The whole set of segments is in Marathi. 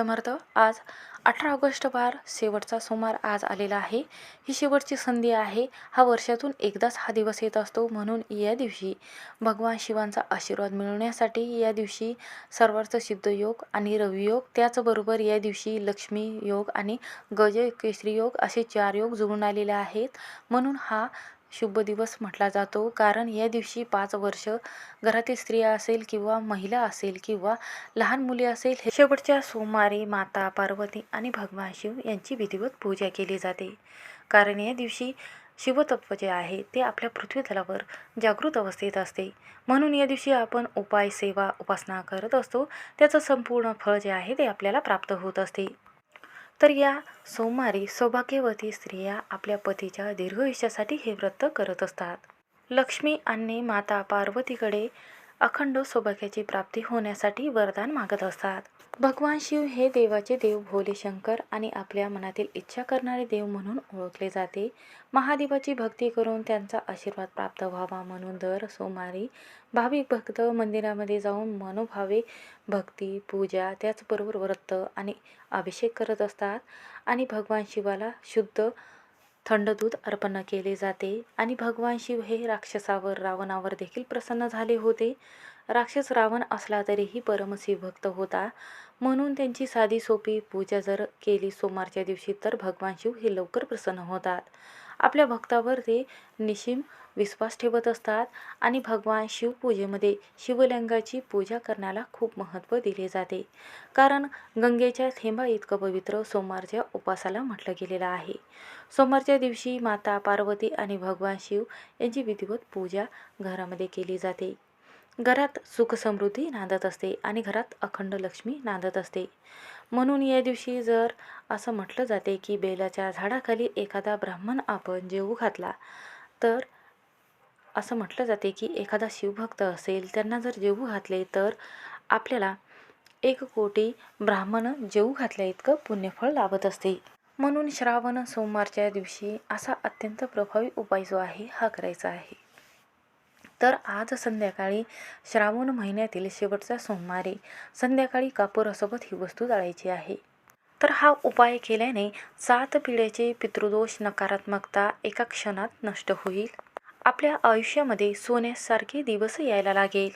समर्थ आज अठरा ऑगस्ट बार शेवटचा सोमवार आज आलेला आहे. ही शेवटची संधी आहे. हा वर्षातून एकदाच हा दिवस येत असतो म्हणून या दिवशी भगवान शिवांचा आशीर्वाद मिळवण्यासाठी या दिवशी सर्वार्थ सिद्ध योग आणि रवियोग त्याचबरोबर या दिवशी लक्ष्मी योग आणि गज केसरी योग असे चार योग जुळून आलेले आहेत. म्हणून हा शुभ दिवस म्हटला जातो. कारण या दिवशी पाच वर्ष घरातील स्त्रिया असेल किंवा महिला असेल किंवा लहान मुले असेल हे शेवटच्या सोमवारी माता पार्वती आणि भगवान शिव यांची विधिवत पूजा केली जाते. कारण या दिवशी शिवतत्व जे आहे ते आपल्या पृथ्वीतलावर जागृत अवस्थेत असते. म्हणून या दिवशी आपण उपाय सेवा उपासना करत असतो. त्याचं संपूर्ण फळ जे आहे ते आपल्याला प्राप्त होत असते. तर या सोमवारी सौभाग्यवती स्त्रिया आपल्या पतीच्या दीर्घयुष्यासाठी हे व्रत करत असतात. लक्ष्मी आणि माता पार्वतीकडे अखंड सौभाग्याची प्राप्ती होण्यासाठी वरदान मागत असतात. भगवान शिव हे देवाचे देव भोले शंकर आणि आपल्या मनातील इच्छा करणारे देव म्हणून ओळखले जाते. महादेवाची भक्ती करून त्यांचा आशीर्वाद प्राप्त व्हावा म्हणून दर सोमवारी भाविक भक्त मंदिरामध्ये जाऊन मनोभावे भक्ती पूजा त्याचबरोबर व्रत आणि अभिषेक करत असतात आणि भगवान शिवाला शुद्ध थंड दूध अर्पण केले जाते आणि भगवान शिव हे राक्षसावर रावणावर देखील प्रसन्न झाले होते. राक्षस रावण असला तरीही परमशिव भक्त होता. म्हणून त्यांची साधी सोपी पूजा जर केली सोमवारच्या दिवशी तर भगवान शिव हे लवकर प्रसन्न होतात. आपल्या भक्तावर ते निशिम विश्वास ठेवत असतात आणि भगवान शिवपूजेमध्ये शिवलिंगाची पूजा करण्याला खूप महत्त्व दिले जाते. कारण गंगेच्या थेंबा इतकं पवित्र सोमवारच्या उपासाला म्हटलं गेलेलं आहे. सोमवारच्या दिवशी माता पार्वती आणि भगवान शिव यांची विधिवत पूजा घरामध्ये केली जाते. घरात सुख समृद्धी नांदत असते आणि घरात अखंड लक्ष्मी नांदत असते. म्हणून या दिवशी जर असं म्हटलं जाते की बेलाच्या झाडाखाली एखादा ब्राह्मण आपण जेवू घातला तर असं म्हटलं जाते की एखादा शिवभक्त असेल त्यांना जर जेवू घातले तर आपल्याला एक कोटी ब्राह्मण जेवू घातल्या इतकं पुण्यफळ लाभत असते. म्हणून श्रावण सोमवारच्या दिवशी असा अत्यंत प्रभावी उपाय जो आहे हा करायचा आहे. तर आज संध्याकाळी श्रावण महिन्यातील शेवटचा सोमवारी संध्याकाळी कापुरासोबत ही वस्तू जाळायची आहे. तर हा उपाय केल्याने सात पिढ्याचे पितृदोष नकारात्मकता एका क्षणात नष्ट होईल. आपल्या आयुष्यामध्ये सोन्यासारखे दिवस यायला लागेल.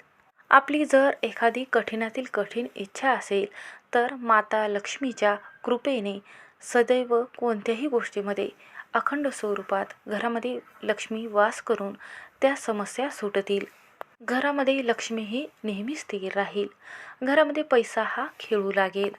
आपली जर एखादी कठीणातील कठीण इच्छा असेल तर माता लक्ष्मीच्या कृपेने सदैव कोणत्याही गोष्टीमध्ये अखंड स्वरूपात घरामध्ये लक्ष्मी वास करून त्या समस्या सुटतील. घरामध्ये लक्ष्मी ही नेहमी स्थिर राहील. घरामध्ये पैसा हा खेळू लागेल.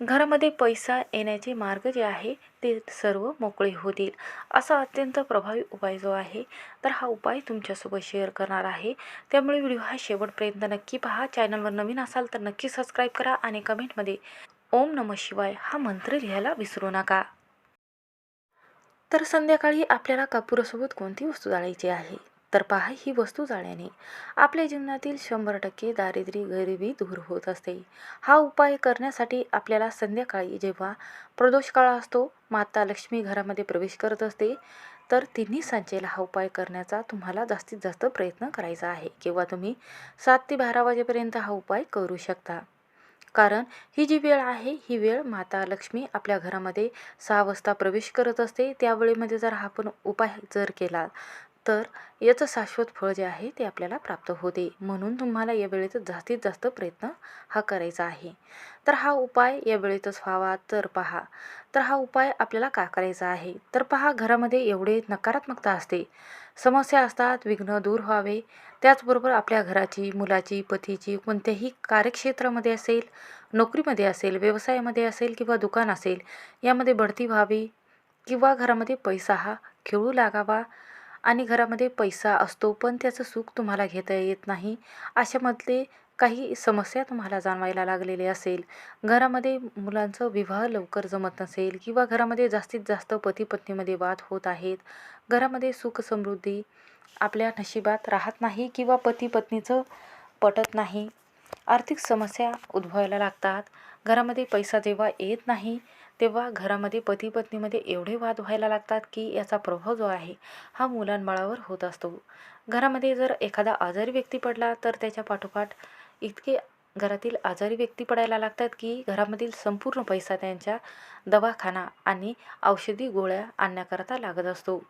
घरामध्ये पैसा येण्याचे मार्ग जे आहे ते सर्व मोकळे होतील. असा अत्यंत प्रभावी उपाय जो आहे तर हा उपाय तुमच्यासोबत शेअर करणार आहे. त्यामुळे व्हिडिओ हा शेवटपर्यंत नक्की पहा. चॅनलवर नवीन असाल तर नक्की सबस्क्राईब करा आणि कमेंटमध्ये ओम नम शिवाय हा मंत्र लिहायला विसरू नका. तर संध्याकाळी आपल्याला कापुरासोबत कोणती वस्तू जाळायची आहे? तर पहा ही वस्तू जाण्याने आपल्या जीवनातील शंभर टक्के दारिद्र्य गरिबी दूर होत असते. हा उपाय करण्यासाठी आपल्याला संध्याकाळी जेव्हा प्रदोष काळ असतो माता लक्ष्मी घरामध्ये प्रवेश करत असते तर तिन्ही सांजेला हा उपाय करण्याचा तुम्हाला जास्तीत जास्त प्रयत्न करायचा आहे किंवा तुम्ही सात ते बारा वाजेपर्यंत हा उपाय करू शकता. कारण ही जी वेळ आहे ही वेळ माता लक्ष्मी आपल्या घरामध्ये सहा वाजता प्रवेश करत असते. त्या वेळेमध्ये जर हा आपण उपाय जर केला तर याचं शाश्वत फळ जे आहे ते आपल्याला प्राप्त होते. म्हणून तुम्हाला या वेळेत जास्तीत जास्त प्रयत्न हा करायचा आहे. तर हा उपाय या वेळेतच व्हावा. तर पहा. तर हा उपाय आपल्याला का करायचा आहे? तर पहा घरामध्ये एवढे नकारात्मकता असते. समस्या असतात विघ्न दूर व्हावे. त्याचबरोबर आपल्या घराची मुलाची पतीची कोणत्याही कार्यक्षेत्रामध्ये असेल नोकरीमध्ये असेल व्यवसायामध्ये असेल किंवा दुकान असेल यामध्ये बढती व्हावी किंवा घरामध्ये पैसा हा खेळू लागावा. आणि घरामध्ये पैसा असतो पण त्याचं सुख तुम्हाला घेता येत नाही. अशामधले काही समस्या तुम्हाला जाणवायला लागलेले असेल. घरामध्ये मुलांचं विवाह लवकर जमत नसेल किंवा घरामध्ये जास्तीत जास्त पती पत्नीमध्ये वाद होत आहेत. घरामध्ये सुख समृद्धी आपल्या नशिबात राहत नाही किंवा पती पत्नीचं पटत नाही. आर्थिक समस्या उद्भवायला लागतात. घरामध्ये पैसा जेव्हा येत नाही तेव्हा घरामध्ये पती पत्नीमध्ये एवढे वाद व्हायला लागतात की याचा प्रभाव जो आहे हा मुलांबाळावर होत असतो. घरामध्ये जर एखादा आजारी व्यक्ती पडला तर त्याच्या पाठोपाठ इतके घरातील आजारी व्यक्ती पडायला लागतात की घरामधील संपूर्ण पैसा त्यांच्या दवाखाना आणि औषधी गोळ्या आणण्याकरता लागत असतो.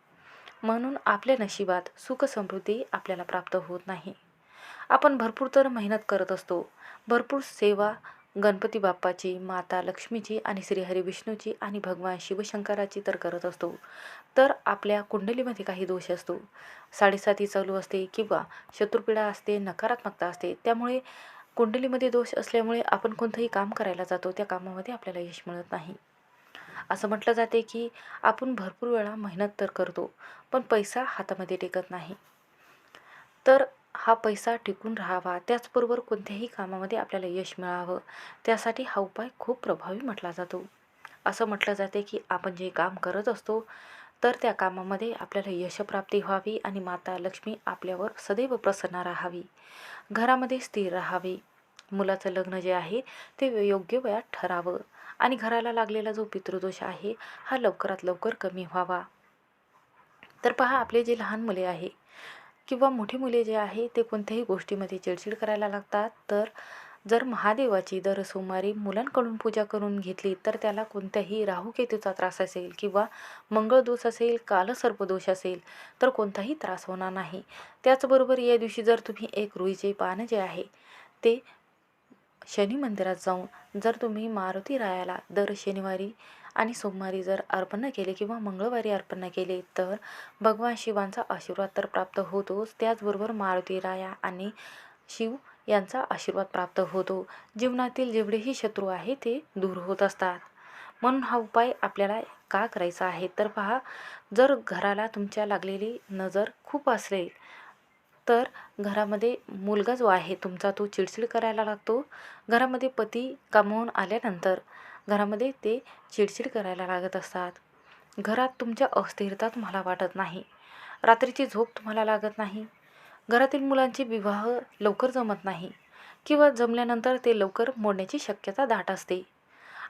म्हणून आपल्या नशिबात सुख समृद्धी आपल्याला प्राप्त होत नाही. आपण भरपूर तर मेहनत करत असतो. भरपूर सेवा गणपती बाप्पाची माता लक्ष्मीची आणि श्रीहरी विष्णूची आणि भगवान शिवशंकराची तर करत असतो. तर आपल्या कुंडलीमध्ये काही दोष असतो. साडेसाती चालू असते किंवा शत्रुपीडा असते नकारात्मकता असते. त्यामुळे कुंडलीमध्ये दोष असल्यामुळे आपण कोणतंही काम करायला जातो त्या कामामध्ये आपल्याला यश मिळत नाही. असं म्हटलं जाते की आपण भरपूर वेळा मेहनत तर करतो पण पैसा हातामध्ये टेकत नाही. तर हा पैसा टिकून राहावा. त्याचबरोबर कोणत्याही कामामध्ये आपल्याला यश मिळावं. त्यासाठी हा उपाय खूप प्रभावी म्हटला जातो. असं म्हटलं जाते की आपण जे काम करत असतो तर त्या कामामध्ये आपल्याला यशप्राप्ती व्हावी आणि माता लक्ष्मी आपल्यावर सदैव प्रसन्न राहावी. घरामध्ये स्थिर राहावी. मुलाचं लग्न जे आहे ते योग्य वयात ठरावं. आणि घराला लागलेला जो पितृदोष आहे हा लवकरात लवकर कमी व्हावा. तर पहा आपले जे लहान मुले आहे किंवा मोठी मुले जे आहे ते कोणत्याही गोष्टीमध्ये चिडचिड करायला लागतात. तर जर महादेवाची दर सोमवारी मुलांकडून पूजा करून घेतली तर त्याला कोणत्याही राहुकेतूचा त्रास असेल किंवा मंगळदोष असेल कालसर्पदोष असेल तर कोणताही त्रास होणार नाही. त्याचबरोबर या दिवशी जर तुम्ही एक रुईचे पान जे आहे ते शनी मंदिरात जाऊन जर तुम्ही मारुती रायाला दर शनिवारी आणि सोमवारी जर अर्पण केले किंवा मंगळवारी अर्पण केले तर भगवान शिवांचा आशीर्वाद तर प्राप्त होतोच. त्याचबरोबर मारुती राया आणि शिव यांचा आशीर्वाद प्राप्त होतो. जीवनातील जेवढेही शत्रू आहे ते दूर होत असतात. म्हणून हा उपाय आपल्याला का करायचा आहे? तर पहा जर घराला तुमच्या लागलेली नजर खूप असेल तर घरामध्ये मुलगा जो आहे तुमचा तो चिडचिड करायला लागतो. घरामध्ये पती कमावून आल्यानंतर घरामध्ये ते चिडचिड करायला लागत असतात. घरात तुमच्या अस्थिरता तुम्हाला वाटत नाही. रात्रीची झोप तुम्हाला लागत नाही. घरातील मुलांचे विवाह लवकर जमत नाही किंवा जमल्यानंतर ते लवकर मोडण्याची शक्यता दाट असते.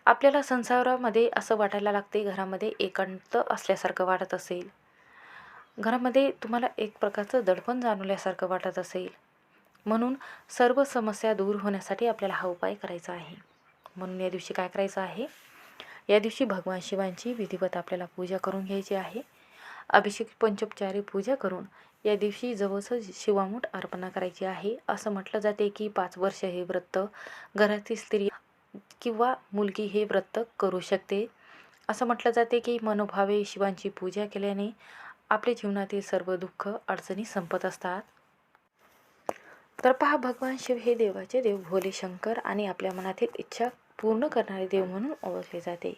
आपल्याला संसारामध्ये असं वाटायला लागते घरामध्ये एकांत असल्यासारखं वाटत असेल. घरामध्ये तुम्हाला एक प्रकारचं दडपण जाणवल्यासारखं वाटत असेल. म्हणून सर्व समस्या दूर होण्यासाठी आपल्याला हा उपाय करायचा आहे. म्हणून या दिवशी काय करायचं आहे? या दिवशी भगवान शिवांची विधिवत आपल्याला पूजा करून घ्यायची आहे. अभिषेक पंचोपचारी पूजा करून या दिवशी जवळचं शिवामूठ अर्पणा करायची आहे. असं म्हटलं जाते की पाच वर्ष हे व्रत घरातील स्त्री किंवा मुलगी हे व्रत करू शकते. असं म्हटलं जाते की मनोभावे शिवांची पूजा केल्याने आपल्या जीवनातील सर्व दुःख अडचणी संपत असतात. तर पहा भगवान शिव हे देवाचे देव भोले शंकर आणि आपल्या मनातील इच्छा पूर्ण करणारे देव म्हणून ओळखले जाते.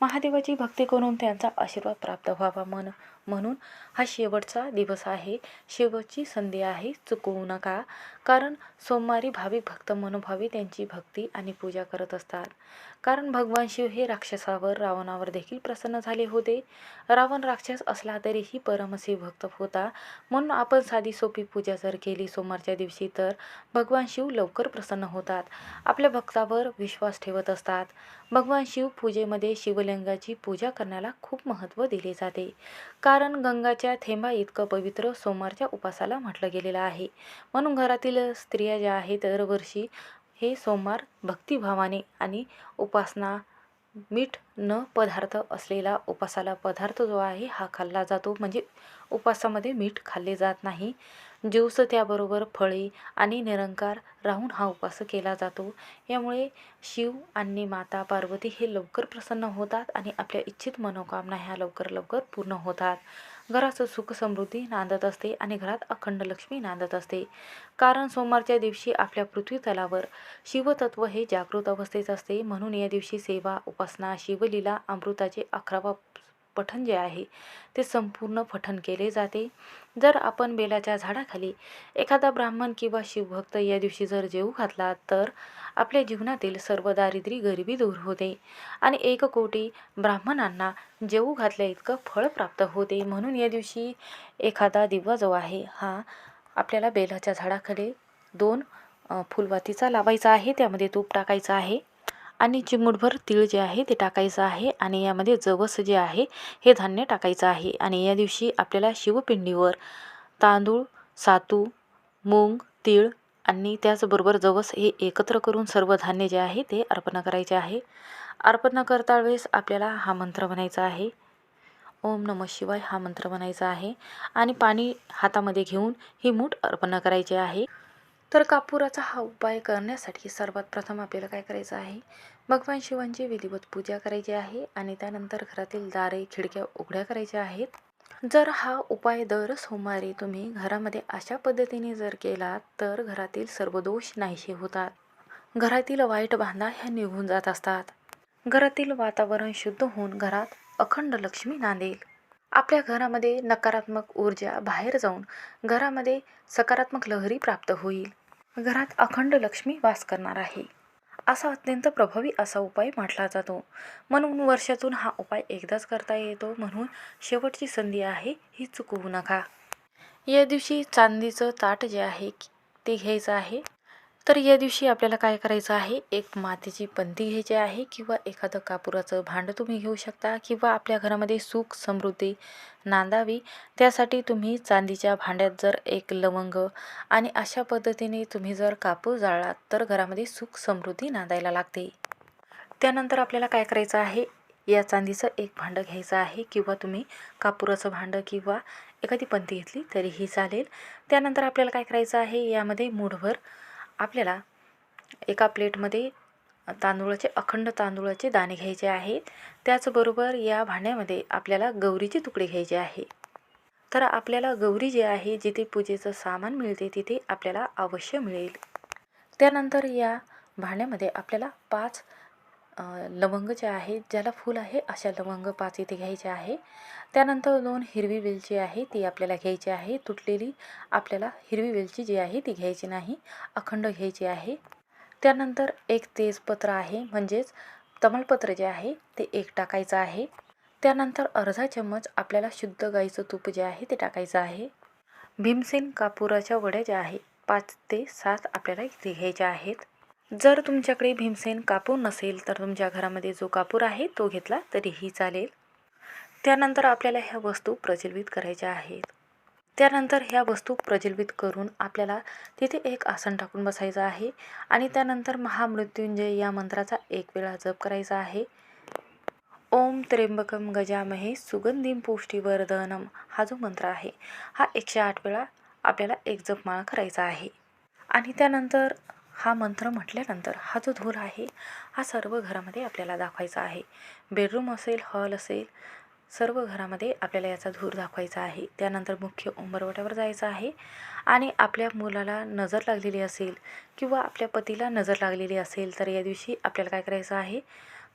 महादेवाची भक्ती करून त्यांचा आशीर्वाद प्राप्त व्हावा मन. म्हणून हा शेवटचा दिवस आहे. शेवटची संधी आहे. चुकवू नका. कारण सोमवारी भाविक भक्त मनोभावी त्यांची भक्ती आणि पूजा करत असतात. कारण भगवान शिव हे राक्षसावर रावणावर देखील प्रसन्न झाले होते. रावण राक्षस असला तरीही परमशिव भक्त होता. म्हणून आपण साधी सोपी पूजा जर केली सोमवारच्या दिवशी तर भगवान शिव लवकर प्रसन्न होतात. आपल्या भक्तावर विश्वास ठेवत असतात. भगवान शिव पूजेमध्ये शिवलिंगाची पूजा करण्याला खूप महत्त्व दिले जाते. कारण गंगाच्या थेंबा इतकं पवित्र सोमवारच्या उपासाला म्हटलं गेलेलं आहे. म्हणून घरातील स्त्रिया ज्या आहेत दरवर्षी हे सोमवार भक्तिभावाने आणि उपासना मीठ न पदार्थ असलेला उपासाला पदार्थ जो आहे हा खाल्ला जातो. म्हणजे उपासामध्ये मीठ खाल्ले जात नाही. ज्यूस त्याबरोबर फळे आणि निरंकार राहून हा उपास केला जातो. यामुळे शिव आणि माता पार्वती हे लवकर प्रसन्न होतात आणि आपल्या इच्छित मनोकामना ह्या लवकर लवकर पूर्ण होतात. घराचं सुख समृद्धी नांदत असते आणि घरात अखंड लक्ष्मी नांदत असते. कारण सोमवारच्या दिवशी आपल्या पृथ्वी तलावर शिवतत्व हे जागृत अवस्थेत असते. म्हणून या दिवशी सेवा उपासना शिवलीला अमृताचे अकरावा पठण जे आहे ते संपूर्ण पठण केले जाते. जर आपण बेलाच्या झाडाखाली एखादा ब्राह्मण किंवा शिवभक्त या दिवशी जर जेऊ घातला तर आपल्या जीवनातील सर्व दारिद्र्य गरिबी दूर होते आणि एक कोटी ब्राह्मणांना जेऊ घातल्या इतकं फळ प्राप्त होते. म्हणून या दिवशी एखादा दिवा जो आहे हा आपल्याला बेलाच्या झाडाखाली दोन फुलवातीचा लावायचा आहे. त्यामध्ये तूप टाकायचं आहे. आणि चिमूटभर तीळ जे आहे ते टाकायचं आहे आणि यामध्ये जवस जे आहे हे धान्य टाकायचं आहे. आणि या दिवशी आपल्याला शिवपिंडीवर तांदूळ सातू मूग तीळ आणि त्याचबरोबर जवस हे एकत्र करून सर्व धान्य जे आहे ते अर्पण करायचे आहे. अर्पण करता वेळेस आपल्याला हा मंत्र म्हणायचा आहे. ओम नम शिवाय हा मंत्र म्हणायचा आहे. आणि पाणी हातामध्ये घेऊन ही मूठ अर्पण करायची आहे. तर कापुराचा हा उपाय करण्यासाठी सर्वात प्रथम आपल्याला काय करायचं आहे? भगवान शिवांची विधिवत पूजा करायची आहे आणि त्यानंतर घरातील दारे खिडक्या उघड्या करायच्या आहेत. जर हा उपाय दर सोमवारी तुम्ही घरामध्ये अशा पद्धतीने जर केला तर घरातील सर्व दोष नाहीसे होतात. घरातील वाईट बांधा ह्या निघून जात असतात. घरातील वातावरण शुद्ध होऊन घरात अखंड लक्ष्मी नांदेल. आपल्या घरामध्ये नकारात्मक ऊर्जा बाहेर जाऊन घरामध्ये सकारात्मक लहरी प्राप्त होईल. घरात अखंड लक्ष्मी वास करणार आहे. असा अत्यंत प्रभावी असा उपाय म्हटला जातो. म्हणून वर्षातून हा उपाय एकदाच करता येतो. म्हणून शेवटची संधी आहे ही चुकवू नका. या दिवशी चांदीचं ताट जे आहे ते घ्यायचं आहे. तर या दिवशी आपल्याला काय करायचं आहे? एक मातीची पंती घ्यायची आहे किंवा एखादं कापुराचं भांडं तुम्ही घेऊ शकता किंवा आपल्या घरामध्ये सुख समृद्धी नांदावी. त्यासाठी तुम्ही चांदीच्या भांड्यात जर एक लवंग आणि अशा पद्धतीने तुम्ही जर कापूर जाळलात तर घरामध्ये सुख समृद्धी नांदायला लागते. त्यानंतर आपल्याला काय करायचं आहे? या चांदीचं एक भांडं घ्यायचं आहे किंवा तुम्ही कापुराचं भांडं किंवा एखादी पंती घेतली तरीही चालेल. त्यानंतर आपल्याला काय करायचं आहे? यामध्ये मूठभर आपल्याला एका प्लेटमध्ये तांदूळाचे अखंड तांदूळाचे दाणे घ्यायचे आहेत. त्याचबरोबर या भांड्यामध्ये आपल्याला गौरीचे तुकडे घ्यायचे आहे. तर आपल्याला गौरी जे आहे जिथे पूजेचं सामान मिळते तिथे आपल्याला अवश्य मिळेल. त्यानंतर या भांड्यामध्ये आपल्याला पाच लवंग जे आहे ज्याला फूल आहे अशा लवंग पाच इथे घ्यायचे आहे. त्यानंतर दोन हिरवी वेलची आहे ती आपल्याला घ्यायची आहे. तुटलेली आपल्याला हिरवी वेलची जी आहे ती घ्यायची नाही. अखंड घ्यायची आहे. त्यानंतर एक तेजपत्र आहे म्हणजेच तमालपत्र जे आहे ते एक टाकायचं आहे. त्यानंतर अर्धा चम्मच आपल्याला शुद्ध गाईचं तूप जे आहे ते टाकायचं आहे. भीमसेन कापुराच्या वड्या ज्या आहे पाच ते सात आपल्याला इथे घ्यायच्या आहेत. जर तुमच्याकडे भीमसेन कापूर नसेल तर तुमच्या घरामध्ये जो कापूर आहे तो घेतला तरीही चालेल. त्यानंतर आपल्याला ह्या वस्तू प्रज्वलित करायच्या आहेत. त्यानंतर ह्या वस्तू प्रज्वलित करून आपल्याला तिथे एक आसन टाकून बसायचं आहे आणि त्यानंतर महामृत्युंजय या मंत्राचा एक वेळा जप करायचा आहे. ओम त्र्यंबकम गजामहे सुगंधीम पुष्टीवर्धनम हा जो मंत्र आहे हा एकशे आठ वेळा आपल्याला एक जपमाळा करायचा आहे. आणि त्यानंतर हा मंत्र म्हटल्यानंतर हा जो धूर आहे हा सर्व घरामध्ये आपल्याला दाखवायचा आहे. बेडरूम असेल हॉल असेल सर्व घरामध्ये आपल्याला याचा धूर दाखवायचा आहे. त्यानंतर मुख्य उंबरवट्यावर जायचं आहे आणि आपल्या मुलाला नजर लागलेली असेल किंवा आपल्या पतीला नजर लागलेली असेल तर या दिवशी आपल्याला काय करायचं आहे?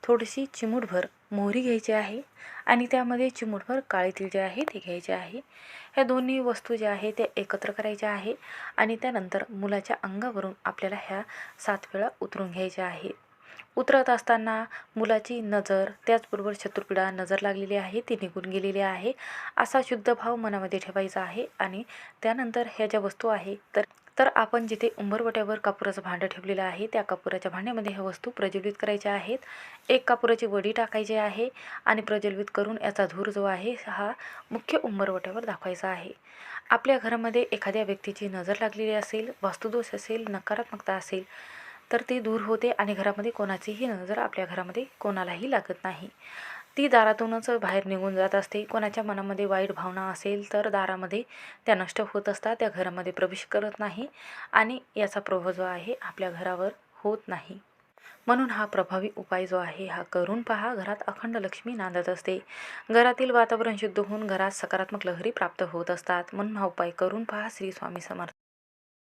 थोडीशी चिमूटभर मोहरी घ्यायची आहे आणि त्यामध्ये चिमूटभर काळे तीळ जे आहे ते घ्यायचे आहे. ह्या दोन्ही वस्तू ज्या आहे त्या एकत्र करायच्या आहे आणि त्यानंतर मुलाच्या अंगावरून आपल्याला ह्या सात वेळा उतरून घ्यायच्या आहेत. उतरत असताना मुलाची नजर त्याचबरोबर शत्रुपीडा नजर लागलेली आहे ती निघून गेलेली आहे. असा शुद्ध भाव मनामध्ये ठेवायचा आहे आणि त्यानंतर ह्या ज्या वस्तू आहे तर तर आपण जिथे उंबरवट्यावर कापुराचं भांडं ठेवलेलं आहे त्या कापुराच्या भांड्यामध्ये ह्या वस्तू प्रज्वलित करायच्या आहेत. एक कापुराची वडी टाकायची आहे आणि प्रज्वलित करून याचा धूर जो आहे हा मुख्य उंबरवट्यावर दाखवायचा आहे. आपल्या घरामध्ये एखाद्या व्यक्तीची नजर लागलेली असेल वास्तुदोष असेल नकारात्मकता असेल तर ती दूर होते आणि घरामध्ये कोणाचीही नजर आपल्या घरामध्ये कोणालाही लागत नाही. ती दारातूनच बाहेर निघून जात असते. कोणाच्या मनामध्ये वाईट भावना असेल तर दारामध्ये त्या नष्ट होत असतात. त्या घरामध्ये प्रवेश करत नाही आणि याचा प्रभाव जो आहे आपल्या घरावर होत नाही. म्हणून हा प्रभावी उपाय जो आहे हा करून पहा. घरात अखंड लक्ष्मी नांदत असते. घरातील वातावरण शुद्ध होऊन घरात सकारात्मक लहरी प्राप्त होत असतात. म्हणून हा उपाय करून पहा. श्री स्वामी समर्थ.